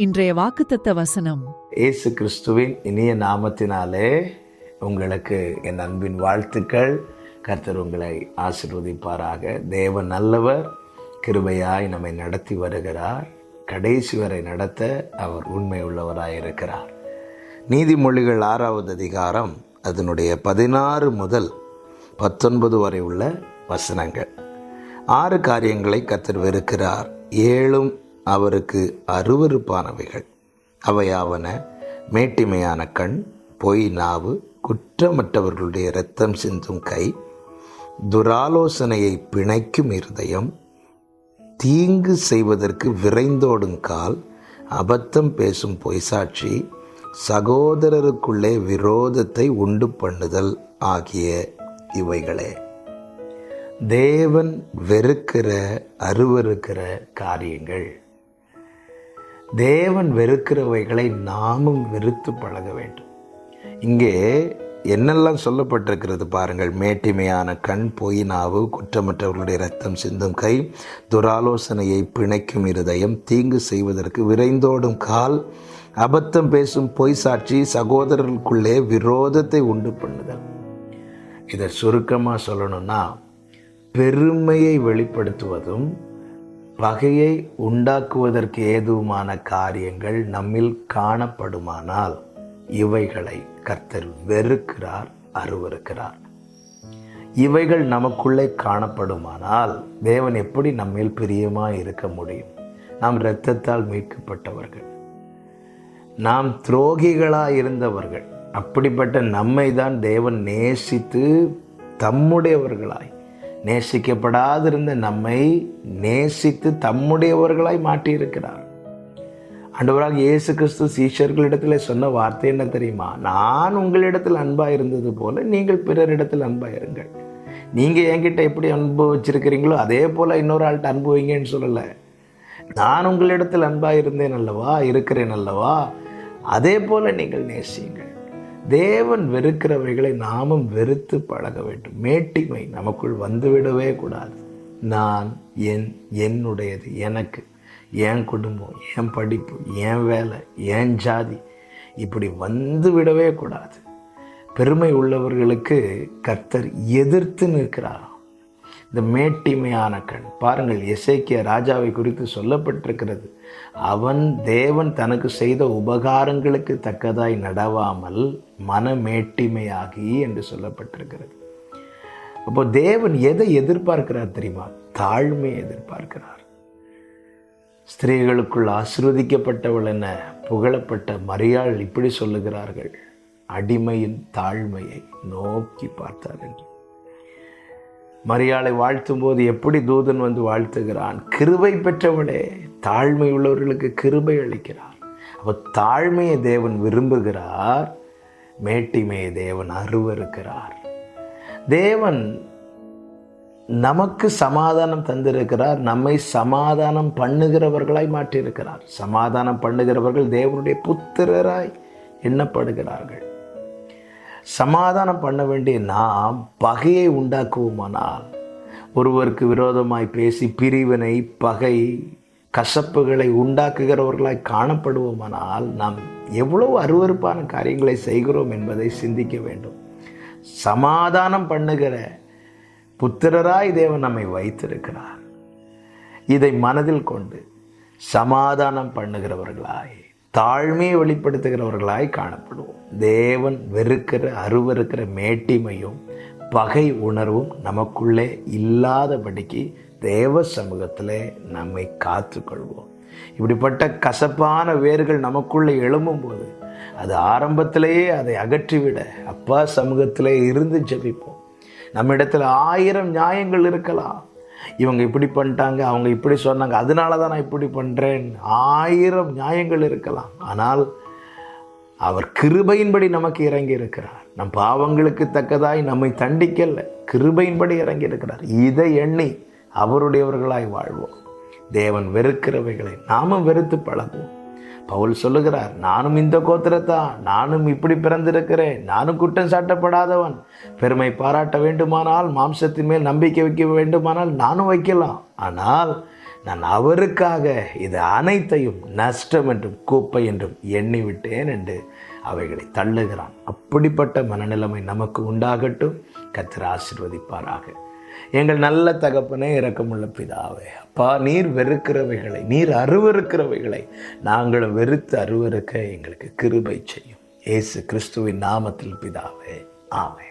இன்றைய வாக்குத்தத்த வசனம். இயேசு கிறிஸ்துவின் இனிய நாமத்தினாலே உங்களுக்கு என் அன்பின் வாழ்த்துக்கள். கர்த்தர் உங்களை ஆசீர்வதிப்பாராக. தேவ நல்லவர் கிருபையாய் நம்மை நடத்தி வருகிறார். கடைசி வரை நடத்த அவர் உண்மை உள்ளவராய் இருக்கிறார். நீதிமொழிகள் ஆறாவது அதிகாரம் அதனுடைய பதினாறு முதல் பத்தொன்பது வரை உள்ள வசனங்கள். ஆறு காரியங்களை கத்தர் வெறுக்கிறார். ஏழும் அவருக்கு அருவறுப்பானவைகள் அவையாவன மேட்டிமையான கண் பொய் நாவு குற்றமற்றவர்களுடைய இரத்தம் சிந்தும் கை துராலோசனையை பிணைக்கும் இருதயம் தீங்கு செய்வதற்கு விரைந்தோடும் கால் அபத்தம் பேசும் பொய்சாட்சி சகோதரருக்குள்ளே விரோதத்தை உண்டு பண்ணுதல் ஆகிய இவைகளே. தேவன் வெறுக்கிற அருவருக்கிற காரியங்கள். தேவன் வெறுக்கிறவைகளை நாமும் வெறுத்து பழக வேண்டும். இங்கே என்னெல்லாம் சொல்லப்பட்டிருக்கிறது பாருங்கள். மேட்டிமையான கண் பொய் நாவு குற்றமற்றவர்களுடைய ரத்தம் சிந்தும் கை துராலோசனையை பிணைக்கும் இருதயம் தீங்கு செய்வதற்கு விரைந்தோடும் கால் அபத்தம் பேசும் பொய் சாட்சி சகோதரர்களுக்குள்ளே விரோதத்தை உண்டு பண்ணுதல். இதை சுருக்கமாக சொல்லணும்னா பெருமையை வெளிப்படுத்துவதும் பகையை உண்டாக்குவதற்கு ஏதுவுமான காரியங்கள் நம்மில் காணப்படுமானால் இவைகளை கர்த்தர் வெறுக்கிறார் அருவருக்கிறார். இவைகள் நமக்குள்ளே காணப்படுமானால் தேவன் எப்படி நம்மில் பிரியமாக இருக்க முடியும்? நாம் இரத்தத்தால் மீட்கப்பட்டவர்கள். நாம் துரோகிகளாக இருந்தவர்கள். அப்படிப்பட்ட நம்மை தான் தேவன் நேசித்து தம்முடையவர்களாய் நேசிக்கப்படாதிருந்த நம்மை நேசித்து தம்முடையவர்களாய் மாட்டியிருக்கிறார் அண்டவராக இயேசு கிறிஸ்து சீஷர்களிடத்தில் சொன்ன வார்த்தை என்ன தெரியுமா? நான் உங்களிடத்தில் அன்பாக இருந்தது போல நீங்கள் பிறரிடத்தில் அன்பாக இருங்கள். நீங்கள் என்கிட்ட எப்படி அனுபவிச்சிருக்கிறீங்களோ அதே போல் இன்னொரு ஆள்கிட்ட அன்பு வைங்கன்னு சொல்லலை. நான் உங்களிடத்தில் அன்பாக இருந்தேன் அல்லவா? இருக்கிறேன் அல்லவா? அதே போல் நீங்கள் நேசியுங்கள். தேவன் வெறுக்கிறவைகளை நாமும் வெறுத்து பழக வேண்டும். மேட்டிமை நமக்குள் வந்துவிடவே கூடாது. நான் என் என்னுடையது எனக்கு. என் குடும்பம் என் படிப்பு என் வேலை என் ஜாதி. இப்படி வந்து விடவே கூடாது. பெருமை உள்ளவர்களுக்கு கர்த்தர் எதிர்த்து நிற்கிறாராம் இந்த மேட்டிமையான கண். பாருங்கள் எசேக்கிய ராஜாவை குறித்து சொல்லப்பட்டிருக்கிறது. அவன் தேவன் தனக்கு செய்த உபகாரங்களுக்கு தக்கதாய் நடவாமல் மனமேட்டிமையாகி என்று சொல்லப்பட்டிருக்கிறது. அப்போ தேவன் எதை எதிர்பார்க்கிறார் தெரியுமா? தாழ்மையை எதிர்பார்க்கிறார். ஸ்திரீகளுக்குள் ஆசிர்வதிக்கப்பட்டவள் என புகழப்பட்ட மரியாள் இப்படி சொல்லுகிறார்கள். அடிமையின் தாழ்மையை நோக்கி பார்த்தார் என்று. மரியாளை வாழ்த்தும் போது எப்படி தூதன் வந்து வாழ்த்துகிறான்? கிருபை பெற்றவனே தாழ்மை உள்ளவர்களுக்கு கிருபை அளிக்கிறார். அப்போ தாழ்மையை தேவன் விரும்புகிறார் மேட்டிமையை தேவன் அருவருக்கிறார். தேவன் நமக்கு சமாதானம் தந்திருக்கிறார் நம்மை சமாதானம் பண்ணுகிறவர்களாய் மாற்றியிருக்கிறார். சமாதானம் பண்ணுகிறவர்கள் தேவனுடைய புத்திரராய் எண்ணப்படுகிறார்கள். சமாதானம் பண்ண வேண்டிய நாம் பகையை உண்டாக்குவோமானால் ஒருவருக்கு விரோதமாய் பேசி பிரிவினை பகை கசப்புகளை உண்டாக்குகிறவர்களாய் காணப்படுவோமானால் நாம் எவ்வளவு அருவருப்பான காரியங்களை செய்கிறோம் என்பதை சிந்திக்க வேண்டும். சமாதானம் பண்ணுகிற புத்திரராய் தேவன் நம்மை வைத்திருக்கிறார். இதை மனதில் கொண்டு சமாதானம் பண்ணுகிறவர்களாய் தாழ்மையை வெளிப்படுத்துகிறவர்களாய் காணப்படுவோம். தேவன் வெறுக்கிற அருவருக்கிற மேட்டிமையும் பகை உணர்வும் நமக்குள்ளே இல்லாதபடிக்கு தேவ சமூகத்தில் நம்மை காத்துக்கொள்வோம். இப்படிப்பட்ட கசப்பான வேர்கள் நமக்குள்ளே எழும்பும்போது அது ஆரம்பத்திலேயே அதை அகற்றிவிட அப்பா சமூகத்திலே இருந்து ஜெபிப்போம். நம்மிடத்தில் ஆயிரம் நியாயங்கள் இருக்கலாம். இவங்க இப்படி பண்ணிட்டாங்க அவங்க இப்படி சொன்னாங்க அதனால தான் நான் இப்படி பண்ணுறேன் ஆயிரம் நியாயங்கள் இருக்கலாம். ஆனால் அவர் கிருபையின்படி நமக்கு இறங்கி இருக்கிறார். நம் பாவங்களுக்கு தக்கதாய் நம்மை தண்டிக்கல கிருபையின்படி இறங்கி இருக்கிறார். இதை எண்ணி அவருடையவர்களாய் வாழ்வோம். தேவன் வெறுக்கிறவைகளை நாமும் வெறுத்து பழகுவோம். பவுல் சொல்லுகிறார் நானும் இந்த கோத்திரத்தான் நானும் இப்படி பிறந்திருக்கிறேன் நானும் குற்றம் சாட்டப்படாதவன். பெருமை பாராட்ட வேண்டுமானால் மாம்சத்தின் மேல் நம்பிக்கை வைக்க வேண்டுமானால் நானும் வைக்கலாம். ஆனால் நான் அவருக்காக இது அனைத்தையும் நஷ்டம் என்றும் கூப்பை என்றும் எண்ணிவிட்டேன் என்று அவைகளை தள்ளுகிறான். அப்படிப்பட்ட மனநிலைமை நமக்கு உண்டாகட்டும். கத்திர ஆசிர்வதிப்பாராக. எங்கள் நல்ல தகப்பனே இரக்கமுள்ள பிதாவே. அப்பா நீர் வெறுக்கிறவைகளை நீர் அருவறுக்கிறவைகளை நாங்களும் வெறுத்து அருவறுக்க எங்களுக்கு கிருபை செய்யும். இயேசு கிறிஸ்துவின் நாமத்தில் பிதாவே. ஆமே